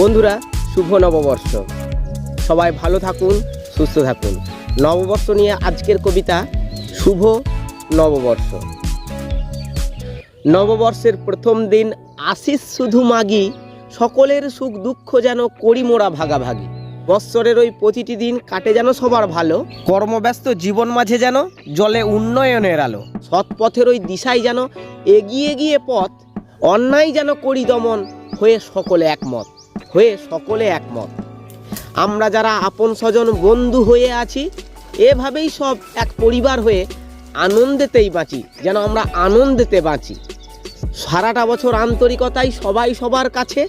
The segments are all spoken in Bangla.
বন্ধুরা, শুভ নববর্ষ। সবাই ভালো থাকুন, সুস্থ থাকুন। নববর্ষ নিয়ে আজকের কবিতা, শুভ নববর্ষ। নববর্ষের প্রথম দিন আশিস শুধু মাগি, সকলের সুখ দুঃখ যেন করি মোরা ভাগাভাগি। বৎসরের ওই প্রতিটি দিন কাটে যেন সবার ভালো, কর্মব্যস্ত জীবন মাঝে যেন জলে উন্নয়নের আলো। সৎ পথের ওই দিশায় যেন এগিয়ে গিয়ে পথ, অন্যায় যেন করি দমন হয়ে সকলে একমত। হয়ে সকলে একমত। আমরা যারা আপন স্বজন বন্ধু হয়ে আছি, এভাবেই সব এক পরিবার হয়ে আনন্দেতেই বাঁচি, যেন আমরা আনন্দেতে বাঁচি। সারাটা বছর আন্তরিকতায় সবাই সবার কাছে,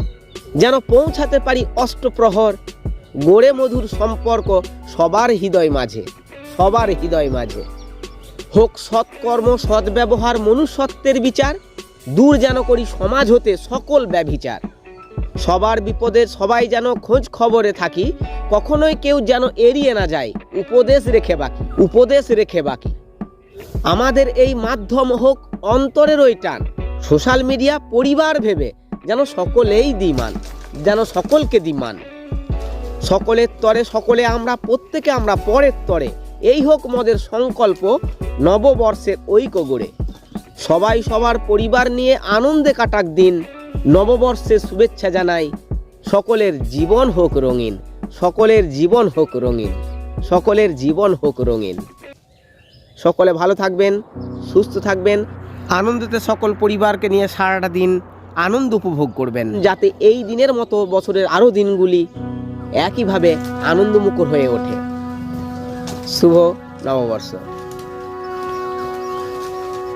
যেন পৌঁছাতে পারি অষ্টপ্রহর, গড়ে মধুর সম্পর্ক সবার হৃদয় মাঝে, সবার হৃদয় মাঝে। হোক সৎকর্ম, সদ্ব্যবহার, মনুষ্যত্বের বিচার, দূর যেন করি সমাজ হতে সকল ব্যভিচার। সবার বিপদে সবাই যেন খোঁজ খবরে থাকি, কখনোই কেউ যেন এড়িয়ে না যায়, উপদেশ রেখে বাকি, উপদেশ রেখে বাকি। আমাদের এই মাধ্যম হোক, অন্তরের ওই টান। সোশ্যাল মিডিয়া, পরিবার ভেবে যেন সকলেই দিমান যেন সকলকে দিমান সকলের তরে সকলে আমরা, প্রত্যেকে আমরা পরের তরে। এই হোক মদের সংকল্প, নববর্ষের ঐক্য গড়ে। সবাই সবার পরিবার নিয়ে আনন্দে কাটাক দিন। নববর্ষের শুভেচ্ছা জানাই। সকলের জীবন হোক রঙিন সকলের জীবন হোক রঙিন সকলের জীবন হোক রঙিন। সকলে ভালো থাকবেন সুস্থ থাকবেন। আনন্দতে সকল পরিবারকে নিয়ে সারাটা দিন আনন্দ উপভোগ করবেন। যাতে এই দিনের মতো বছরের আরও দিনগুলি একইভাবে আনন্দমুখর হয়ে ওঠে। শুভ নববর্ষ।